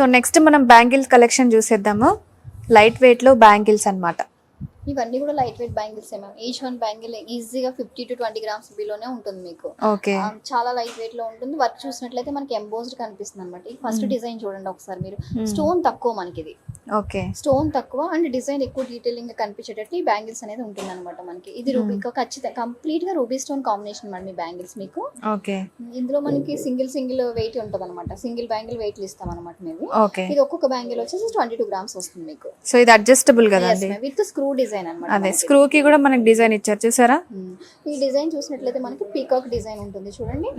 So next మనం bangles collection చూసేద్దాము. Light వెయిట్లో బ్యాంగిల్స్ అన్నమాట. ఇవన్నీ కూడా light weight bangles ma'am each one bangle ఈజీగా ఫిఫ్టీ టు ట్వంటీ గ్రామ్స్ బిలోనే ఉంటుంది మీకు. ఓకే చాలా లైట్ వెయిట్లో ఉంటుంది. వర్క్ చూసినట్లయితే మనకి ఎంబోస్డ్ కనిపిస్తుంది అనమాట ఫస్ట్ డిజైన్ చూడండి ఒకసారి మీరు. స్టోన్ తక్కువ మనకి ఇది ఓకే. స్టోన్ తక్కువ అండ్ డిజైన్ ఎక్కువ డీటెయిలింగ్గా కనిపించేటట్టు ఈ బ్యాంగిల్స్ అనేది ఉంటుంది అనమాట మనకి. ఇది రూబీ ఖచ్చితంగా కంప్లీట్గా రూబీ స్టోన్ కాంబినేషన్ మేడం ఈ బ్యాంగిల్స్ మీకు. ఓకే. ఇందులో మనకి సింగిల్ సింగిల్ వెయిట్ ఉంటుంది అనమాట సింగిల్ బ్యాంగిల్ వెయిట్ ఇస్తాం అనమాట మేము. ఓకే. ఇది ఒక్కొక్క బ్యాంగిల్ వచ్చేసి ట్వంటీ టూ గ్రామ్స్ వస్తుంది మీకు. సో ఇది అడ్జస్టబుల్ కదండి? విత్ స్క్రూ డిజైన్ అనమాట అదే స్క్రూ కి కూడా మనకి డిజైన్ ఇచ్చారు చూసారా? ఈ డిజైన్ చూసినట్లయితే మనకి పీకాక్ డిజైన్ ఉంటుంది చూడండి.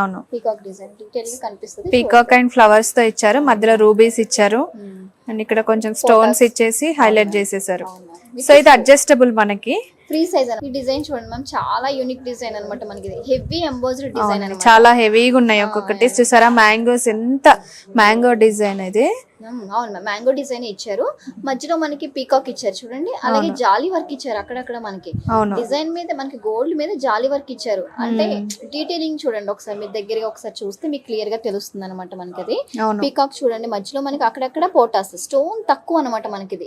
అవును. Peacock design. డీటెయిల్గా కనిపిస్తుంది. పీకాక్ అండ్ ఫ్లవర్స్తో ఇచ్చారు మధ్యలో రూబీస్ ఇచ్చారు. అండ్ ఇక్కడ కొంచెం స్టోన్స్ ఇచ్చేసి హైలైట్ చేసేసారు. సో ఇది అడ్జస్టబుల్ మనకి. ఫ్రీ సైజ్ ఈ డిజైన్ చూడండి మ్యామ్ చాలా యూనిక్ డిజైన్ అనమాట మనకి హెవీ ఎంబోజ్డ్ డిజైన్ చాలా హెవీగా ఉన్నాయి. ఒక్కొక్కటి చూసారా? మ్యాంగోస్ ఎంత మ్యాంగో డిజైన్ ఇది అవును మ్యామ్ మ్యాంగో డిజైన్ ఇచ్చారు. మధ్యలో మనకి పీకాక్ ఇచ్చారు చూడండి. అలాగే జాలీ వర్క్ ఇచ్చారు అక్కడక్కడ మనకి. డిజైన్ మీద మనకి గోల్డ్ మీద జాలీ వర్క్ ఇచ్చారు. అంటే డీటెయిలింగ్ చూడండి ఒకసారి మీరు దగ్గరగా ఒకసారి చూస్తే మీకు క్లియర్గా తెలుస్తుంది అనమాట మనకి అది. పీకాక్ చూడండి మధ్యలో మనకి అక్కడక్కడ పోటాస్ స్టోన్ తక్కువ అనమాట మనకి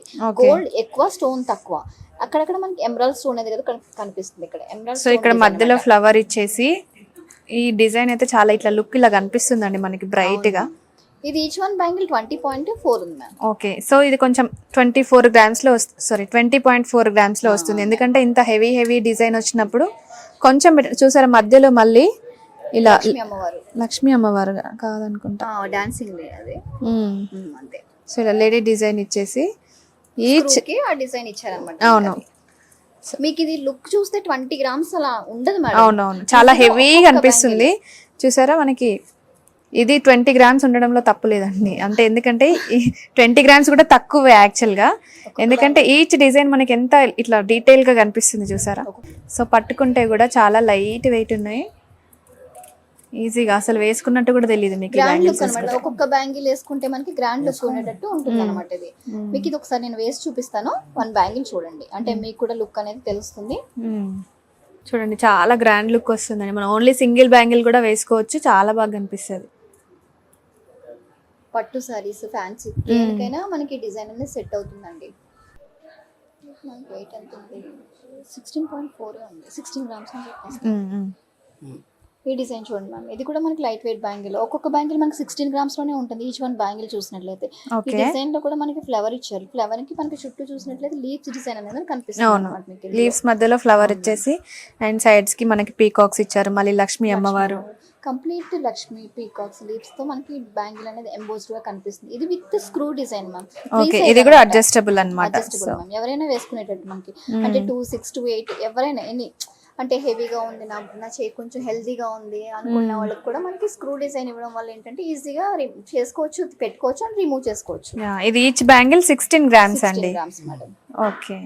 గోల్డ్ ఎక్కువ స్టోన్ తక్కువ. అక్కడక్కడ మనకి ఎమరాల్డ్ స్టోన్ అనేది కదా కన్- కనిపిస్తుంది ఇక్కడ. ఎమరాల్డ్ సో ఇక్కడ మధ్యలో ఫ్లవర్ ఇచ్చేసి ఈ డిజైన్ అయితే చాలా ఇట్లా లుక్ ఇలా కనిపిస్తుందండి మనకి బ్రైట్గా. ఇది each one bangle twenty point four ఉంది మ్యామ్ ఓకే సో ఇది కొంచెం ట్వంటీ ఫోర్ గ్రామ్స్లో సారీ ట్వంటీ పాయింట్ ఫోర్ గ్రామ్స్లో వస్తుంది. ఎందుకంటే ఇంత హెవీ హెవీ డిజైన్ వచ్చినప్పుడు కొంచెం చూసారా మధ్యలో మళ్ళీ ఇలా లక్ష్మీ అమ్మవారు. లక్ష్మీ అమ్మవారు కాదనుకుంటా. డాన్సింగ్ అది. అంతే. సో ఇలా లేడీ డిజైన్ ఇచ్చేసి ఈచ్ ఆ డిజైన్ ఇచ్చారనమాట అవును. మీకు ఇది లుక్ చూస్తే ట్వంటీ గ్రామ్స్ అలా ఉండదు మేడం. అవునవును. చాలా హెవీగా అనిపిస్తుంది. చూసారా మనకి? ఇది ట్వంటీ గ్రామ్స్ ఉండడంలో తప్పు లేదండి. అంటే ఎందుకంటే ట్వంటీ గ్రామ్స్ కూడా తక్కువే యాక్చువల్గా ఎందుకంటే ఈచ్ డిజైన్ మనకి ఎంత ఇట్లా డీటెయిల్గా కనిపిస్తుంది చూసారా? సో పట్టుకుంటే కూడా చాలా లైట్ వెయిట్ ఉన్నాయి. ఈజీగా అసలు వేసుకున్నట్టు కూడా తెలియదు మీకు గ్రాండ్ లుక్ అనమాట ఒక్కొక్క బ్యాంగిల్ వేసుకుంటే మనకి గ్రాండ్ లుక్ ఉండేటట్టు ఉంటుంది అనమాట ఇది. మీకు ఇది ఒకసారి నేను వేసి చూపిస్తాను. వన్ బ్యాంగిల్ చూడండి. అంటే మీకు కూడా లుక్ అనేది తెలుస్తుంది. చూడండి చాలా గ్రాండ్ లుక్ వస్తుందండి. మనం ఓన్లీ సింగిల్ బ్యాంగిల్ కూడా వేసుకోవచ్చు. చాలా బాగా కనిపిస్తుంది పట్టు సారీస్ ఫ్యాన్సీ దేనికైనా మనకి డిజైన్ అనేది సెట్ అవుతుందండి. మనకి వెయిట్ ఎంత ఉంది? సిక్స్టీన్ పాయింట్ ఫోర్ ఉంది. సిక్స్టీన్ గ్రామ్స్ అని చెప్పేసి. ఈ డిజైన్ చూడండి మ్యామ్. ఇది కూడా మనకి లైట్ వెయిట్ బ్యాంగిల్. ఒక్కొక్క బ్యాంగిల్ మనకి సిక్స్టీన్ గ్రామ్స్లోనే ఉంటుంది. ఈచ్ వన్ బ్యాంగిల్ చూసినట్లయితే. ఈ డిజైన్లో కూడా మనకి ఫ్లవర్ ఇచ్చారు. ఫ్లవర్కి మనకి చుట్టూ చూసినట్లయితే లీవ్స్ డిజైన్ అనేది కనిపిస్తుంది. లీవ్స్ మధ్యలో ఫ్లవర్ ఇచ్చేసి అండ్ సైడ్స్కి మనకి పీకాక్స్ ఇచ్చారు. మళ్ళీ లక్ష్మీ అమ్మవారు. కంప్లీట్ లక్ష్మి పీకాక్స్ లీవ్స్తో మనకి బ్యాంగిల్ అనేది ఎంబోస్డ్గా కనిపిస్తుంది. ఇది with screw design ma'am. Okay ఇది కూడా అడ్జస్టబుల్ అన్నమాట ఎవరైనా వేసుకునేటట్టు మనకి. అంటే టూ సిక్స్ టు ఎయిట్ ఎవరైనా ఎనీ అంటే హెవీగా ఉంది నా నా చేయి కొంచెం హెల్దీగా ఉంది అనుకున్న వాళ్ళకి కూడా మనకి స్క్రూ డిజైన్ ఇవ్వడం వల్ల ఏంటంటే ఈజీగా చేసుకోవచ్చు పెట్టుకోవచ్చు అండ్ రిమూవ్ చేసుకోవచ్చు. ఇది ఈచ్ బ్యాంగిల్ సిక్స్టీన్ గ్రామ్స్ అండి. Grams madam okay.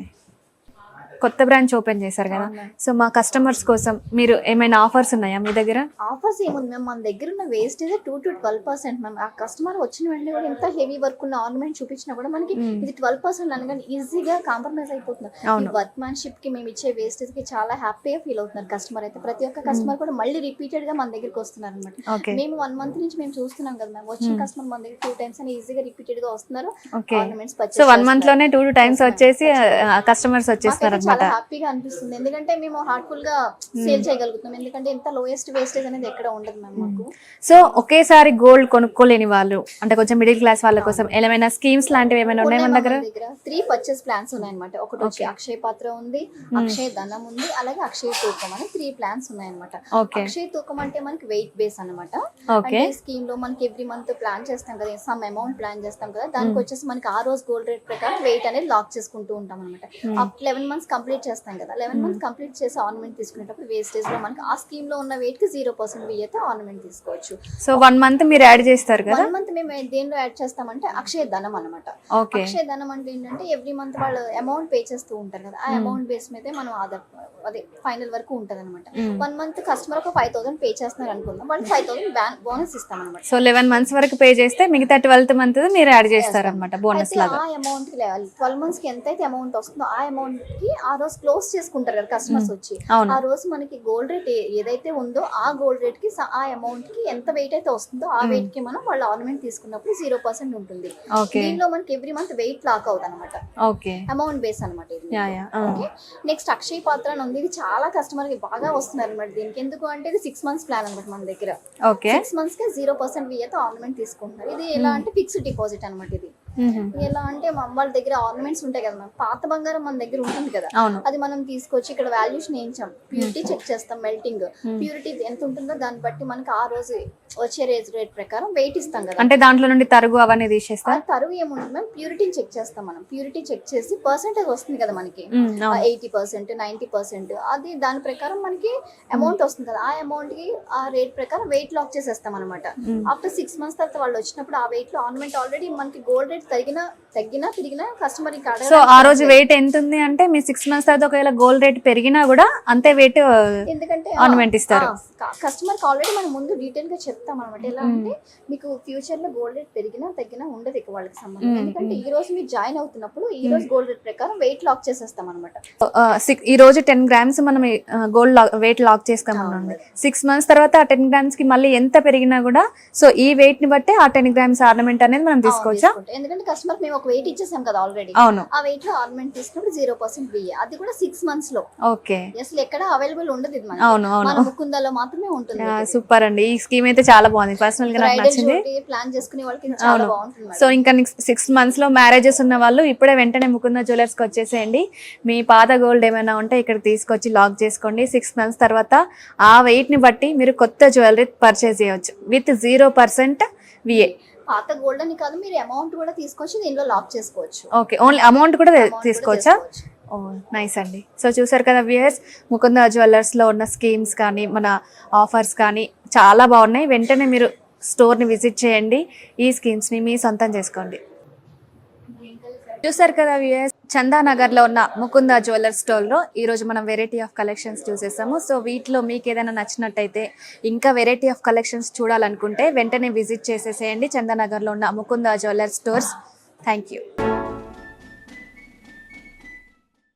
కొత్త బ్రాంచ్ ఓపెన్ చేశారు కదా. సో మా కస్టమర్స్ కోసం మీరు ఏమైనా ఆఫర్స్ ఉన్నాయా మీ దగ్గర? ఆఫర్స్ ఏముంది మ్యామ్? మన దగ్గర ఉన్న wastage two to twelve percent ma'am. ఆ కస్టమర్ వచ్చిన వెంటనే కూడా ఎంత హెవీ వర్క్ ఉన్న ఆర్నమెంట్ చూపించినా కూడా మనకి ఇది ట్వెల్వ్ పర్సెంట్ అనగానే ఈజీగా కాంప్రమైజ్ అయిపోతున్నారు వర్క్ మ్యాన్షిప్కి మేము ఇచ్చే వేస్టేజ్కి చాలా హ్యాపీగా ఫీల్ అవుతున్నారు కస్టమర్ అయితే. ప్రతి ఒక్క కస్టమర్ కూడా మళ్ళీ రిపీటెడ్గా మన దగ్గరికి వస్తున్నారు అనమాట మేము వన్ మంత్ నుంచి మేము చూస్తున్నాం కదా మ్యామ్. వచ్చిన కస్టమర్ మన దగ్గర టూ టైమ్స్ అని ఈజీగా రిపీటెడ్గా వస్తున్నారు ఆర్నమెంట్స్ సో వన్ మంత్లోనే టూ టూ టైమ్స్ వచ్చేసి కస్టమర్స్ వచ్చేస్తున్నారు చాలా అనమాట హ్యాపీగా అనిపిస్తుంది. ఎందుకంటే మేము హార్ట్ఫుల్గా సేల్ చేయగలుగుతున్నాం. ఎందుకంటే ఎంత లోయెస్ట్ వేస్టేజ్ అనేది ఎక్కడ ఉండదు మ్యామ్ మాకు. సో ఒకేసారి గోల్డ్ కొనుక్కోలేని వాళ్ళు అంటే కొంచెం మిడిల్ క్లాస్ వాళ్ళ కోసం ఏమైనా స్కీమ్స్ లాంటివి ఏమైనా ఉన్నాయి మన దగ్గర? త్రీ పర్చేస్ ప్లాన్స్ ఉన్నాయన్నమాట. ఒకటి వచ్చి అక్షయ పాత్ర ఉంది అక్షయ ధనం ఉంది అలాగే అక్షయ తూకం అని త్రీ ప్లాన్స్ ఉన్నాయన్నమాట. ఓకే. అక్షయ తూకం అంటే మనకి వెయిట్ బేస్ అన్నమాట. ఓకే. అంటే స్కీమ్లో మనకి ఎవ్రీ మంత్ ప్లాన్ చేస్తాం కదా సమ్ అమౌంట్ ప్లాన్ చేస్తాం కదా దానికి వచ్చేసి మనకి ఆ రోజు గోల్డ్ రేట్ ప్రకారం వెయిట్ అనేది లాక్ చేసుకుంటూ ఉంటాం అనమాట అప్ లెవెన్ మంత్స్ కంప్లీట్ చేస్తాం కదా. లెవెన్ మంత్స్ కంప్లీట్ చేసి ఆర్నమెంట్ తీసుకునేటప్పుడు వేస్టేజ్లో మనకి ఆ స్కీమ్లో ఉన్న వెయిట్కి జీరో పర్సెంట్ అయితే ఆర్నమెంట్ తీసుకోవచ్చు. సో వన్ మంత్ మీరు యాడ్ చేస్తారు కదా? వన్ మంత్ మేము దేనిలో యాడ్ చేస్తామంటే అక్షయ ధనం అనమాట అక్షయ ధనం అంటే ఏంటంటే ఎవ్రీ మంత్ వాళ్ళు అమౌంట్ పే చేస్తూ ఉంటారు కదా. ఆ అమౌంట్ బేస్ మీదే మనం ఆధార్ అదే ఫైనల్ వరకు ఉంటుంది అనమాట. వన్ మంత్ కస్టమర్ ఒక ఫైవ్ థౌసండ్ పే చేస్తున్నారు అనుకుందాం. వాళ్ళకి ఫైవ్ థౌసండ్ బోనస్ ఇస్తాం అనమాట సో లెవెన్ మంత్స్ వరకు పే చేస్తే మిగతా ట్వెల్త్ మంత్ మీరు యాడ్ చేస్తారనమాట బోనస్ అయితే లాగా. ఆ అమౌంట్ ట్వెల్వ్ మంత్స్కి ఎంత అయితే అమౌంట్ వస్తుందో ఆ అమౌంట్కి ఆ రోజు క్లోజ్ చేసుకుంటారు కదా కస్టమర్స్ వచ్చి. ఆ రోజు మనకి గోల్డ్ రేట్ ఏదైతే ఉందో ఆ గోల్డ్ రేట్కి ఆ అమౌంట్కి ఎంత వెయిట్ అయితే వస్తుందో ఆ వెయిట్కి మనం వాళ్ళ ఆర్నమెంట్ తీసుకున్నప్పుడు జీరో పర్సెంట్ ఉంటుంది. దీనిలో మనకి ఎవ్రీ మంత్ వెయిట్ లాక్ అవుతుంది అనమాట ఓకే. అమౌంట్ బేస్ అనమాట ఇది నెక్స్ట్ అక్షయ్ పాత్ర అని ఉంది. ఇది చాలా కస్టమర్కి బాగా వస్తున్నారు అనమాట దీనికి. ఎందుకు అంటే ఇది సిక్స్ మంత్స్ ప్లాన్ అనమాట మన దగ్గర. సిక్స్ మంత్స్కి జీరో పర్సెంట్ విఏతో ఆర్నమెంట్ తీసుకుంటున్నారు. ఇది ఎలా అంటే ఫిక్స్డ్ డిపాజిట్ అనమాట ఇది. ఎలా అంటే మా అమ్మ వాళ్ళ దగ్గర ఆర్నమెంట్స్ ఉంటాయి కదా మనం పాత బంగారం మన దగ్గర ఉంటుంది కదా. అది మనం తీసుకొచ్చి ఇక్కడ వాల్యూషన్ వేయించాం ప్యూరిటీ చెక్ చేస్తాం మెల్టింగ్ ప్యూరిటీ ఎంత ఉంటుందో దాన్ని బట్టి మనకి ఆ రోజు వచ్చే రేజ్ రేట్ ప్రకారం వెయిట్ ఇస్తాం కదా. అంటే దాంట్లో నుండి తరుగు అవన్నీ తీసేస్తా తరువు ఏముంటుంది మేము ప్యూరిటీని చెక్ చేస్తాం మనం. ప్యూరిటీ చెక్ చేసి పర్సెంటేజ్ వస్తుంది కదా మనకి. ఎయిటీ పర్సెంట్ నైన్టీ పర్సెంట్ అది దాని ప్రకారం మనకి అమౌంట్ వస్తుంది కదా. ఆ అమౌంట్కి ఆ రేట్ ప్రకారం వెయిట్ లాక్ చేసేస్తాం అనమాట. ఆఫ్టర్ సిక్స్ మంత్స్ తర్వాత వాళ్ళు వచ్చినప్పుడు ఆ వెయిట్లో ఆర్నమెంట్ ఆల్రెడీ మనకి గోల్డ్ రేట్ తగ్గినా తగ్గినా పెరిగినా కస్టమర్ ఇంకా సో ఆ రోజు వెయిట్ ఎంత ఉంది అంటే మీ సిక్స్ మంత్స్ తర్వాత ఒకవేళ గోల్డ్ రేట్ పెరిగినా కూడా అంతే వెయిట్ ఎందుకంటే Ornament ఇస్తారు. కస్టమర్కి ఆల్రెడీ మనం ముందు డీటెయిల్గా చెప్తాం అనమాట ఎలా అంటే మీకు ఫ్యూచర్లో గోల్డ్ రేట్ పెరిగినా తగ్గినా ఉండదు ఇక వాళ్ళకి సంబంధం. ఎందుకంటే ఈ రోజు మీరు జాయిన్ అవుతున్నప్పుడు ఈ రోజు గోల్డ్ రేట్ ప్రకారం వెయిట్ లాక్ చేసేస్తాం అనమాట ఈ రోజు టెన్ గ్రామ్స్ మనం గోల్డ్ వెయిట్ లాక్ చేస్తామన్నాండి సిక్స్ మంత్స్ తర్వాత ఆ టెన్ గ్రామ్స్కి మళ్ళీ ఎంత పెరిగినా కూడా సో ఈ వెయిట్ని బట్టే ఆ టెన్ గ్రామ్స్ ఆర్నమెంట్ అనేది మనం తీసుకోవచ్చా? ఎందుకంటే కస్టమర్ మేము ఒక వెయిట్ ఇచ్చేసాం కదా ఆల్రెడీ అవును. ఆ వెయిట్లో ఆర్నమెంట్ తీసుకున్నప్పుడు జీరో పర్సెంట్ బియ్య. అది కూడా సిక్స్ మంత్స్లో. ఓకే. అసలు ఎక్కడ అవైలబుల్ ఉండదు ఇది మనకి. అవును అవును. మన ముకుందాలో మాత్రమే ఉంటుంది సూపర్ అండి. ఈ స్కీమ్ అయితే చాలా బాగుంది. పర్సనల్గా నాకు నచ్చింది. ప్లాన్ చేసుకునే వాళ్ళకి ఇది చాలా అవును. బాగుంటుంది మేడం. సో ఇంకా సిక్స్ మంత్స్లో మ్యారేజెస్ ఉన్న వాళ్ళు ఇప్పుడే వెంటనే ముకుంద జ్యువెలర్స్కి వచ్చేసేయండి. మీ పాత గోల్డ్ ఏమైనా ఉంటే ఇక్కడ తీసుకొచ్చి లాక్ చేసుకోండి. సిక్స్ మంత్స్ తర్వాత ఆ వెయిట్ని బట్టి మీరు కొత్త జ్యువెలరీ పర్చేస్ చేయవచ్చు విత్ జీరో పర్సెంట్ విఏ పాత గోల్డ్ అని కాదు మీరు అమౌంట్ కూడా తీసుకొచ్చి దీనిలో లాక్ చేసుకోవచ్చు. ఓకే ఓన్లీ అమౌంట్ కూడా తీసుకోవచ్చా. ఓ నైస్ అండి. సో చూసారు కదా వ్యూయర్స్ ముకుంద జ్యువెలర్స్లో ఉన్న స్కీమ్స్ కానీ మన ఆఫర్స్ కానీ చాలా బాగున్నాయి. వెంటనే మీరు స్టోర్ని విజిట్ చేయండి. ఈ స్కీమ్స్ని మీ సొంతం చేసుకోండి. చూసారు కదా వ్యూయర్స్ చందానగర్లో ఉన్న ముకుంద జ్యువెలర్ స్టోర్లో ఈ రోజు మనం వెరైటీ ఆఫ్ కలెక్షన్స్ చూసేసాము. సో వీటిలో మీకు ఏదైనా నచ్చినట్టయితే ఇంకా వెరైటీ ఆఫ్ కలెక్షన్స్ చూడాలనుకుంటే వెంటనే విజిట్ చేసేసేయండి. చందానగర్లో ఉన్న Mukunda jeweller stores. Thank you